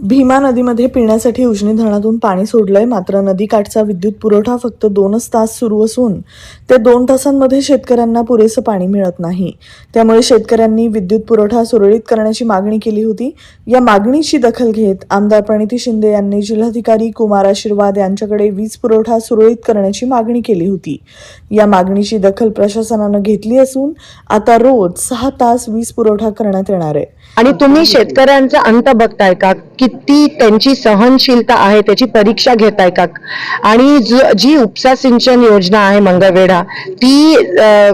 भीमा नदीमध्ये पिण्यासाठी उजनी धरणातून पाणी सोडलंय. मात्र नदीकाठचा विद्युत पुरवठा फक्त दोनच तास सुरू असून ते दोन तासांमध्ये शेतकऱ्यांना पुरेसं पाणी मिळत नाही. त्यामुळे शेतकऱ्यांनी विद्युत पुरवठा सुरळीत करण्याची मागणी केली होती. या मागणीची दखल घेत आमदार प्रणिती शिंदे यांनी जिल्हाधिकारी कुमार आशीर्वाद यांच्याकडे वीज पुरवठा सुरळीत करण्याची मागणी केली होती. या मागणीची दखल प्रशासनानं घेतली असून आता रोज सहा तास वीज पुरवठा करण्यात येणार आहे. आणि तुम्ही शेतकऱ्यांचा अंत बघताय का? किती त्यांची सहनशीलता आहे त्याची परीक्षा घेताय का? आणि जी उपसा सिंचन योजना आहे मंगळवेढा ती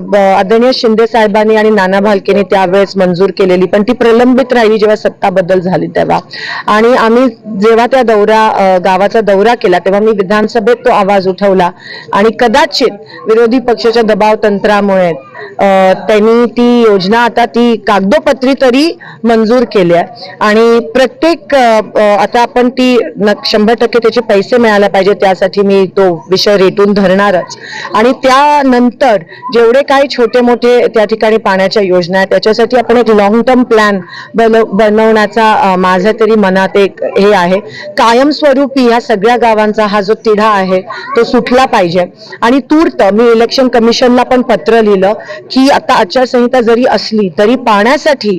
आदरणीय शिंदे साहेबांनी आणि नाना भालकेने त्यावेळेस मंजूर केलेली पण ती प्रलंबित राहिली जेव्हा सत्ता बदल झाली तेव्हा. आणि आम्ही जेव्हा त्या दौरा गावाचा दौरा केला तेव्हा मी विधानसभेत तो आवाज उठवला. आणि कदाचित विरोधी पक्षाच्या दबाव तंत्रामुळे त्यांनी ती योजना आता ती कागदोपत्री तरी मंजूर केली आहे. आणि प्रत्येक आता आपण ती न- शंभर टक्के त्याचे पैसे मिळायला पाहिजे त्यासाठी मी तो विषय रेटून धरणारच. आणि त्यानंतर जेवढे काही छोटे मोठे त्या ठिकाणी पाण्याच्या योजना आहेत त्याच्यासाठी आपण एक लॉंग टर्म प्लॅन बनवण्याचा माझ्या तरी मनात एक हे आहे. कायमस्वरूपी या सगळ्या गावांचा हा जो तिढा आहे तो सुटला पाहिजे. आणि तूर्त मी इलेक्शन कमिशनला पण पत्र लिहिलं. की आता आचारसंहिता जरी असली तरी पाण्यासाठी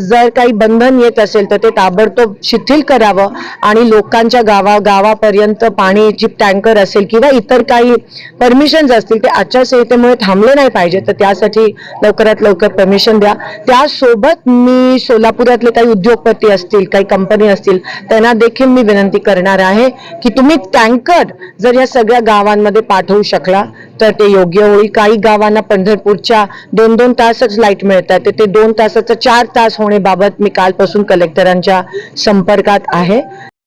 जर काही बंधन येत असेल तर ते ताबडतोब शिथिल करावं आणि लोकांच्या गावा गावापर्यंत पाण्याची टँकर असेल किंवा इतर काही परमिशन्स असतील ते आचारसंहितेमुळे थांबले नाही पाहिजे. तर त्यासाठी लवकरात लवकर परमिशन द्या. त्यासोबत मी सोलापुरातले काही उद्योगपती असतील काही कंपनी असतील त्यांना देखील मी विनंती करणार आहे की तुम्ही टँकर जर या सगळ्या गावांमध्ये पाठवू शकला तर ते योग्य होईल. काही गावांना पंढरपूरच्या दोन दोन तासच लाइट मिळतात. तर ते दोन तासाचं चार तास होण्याबाबत मी कालपासून कलेक्टरांच्या संपर्कात आहे.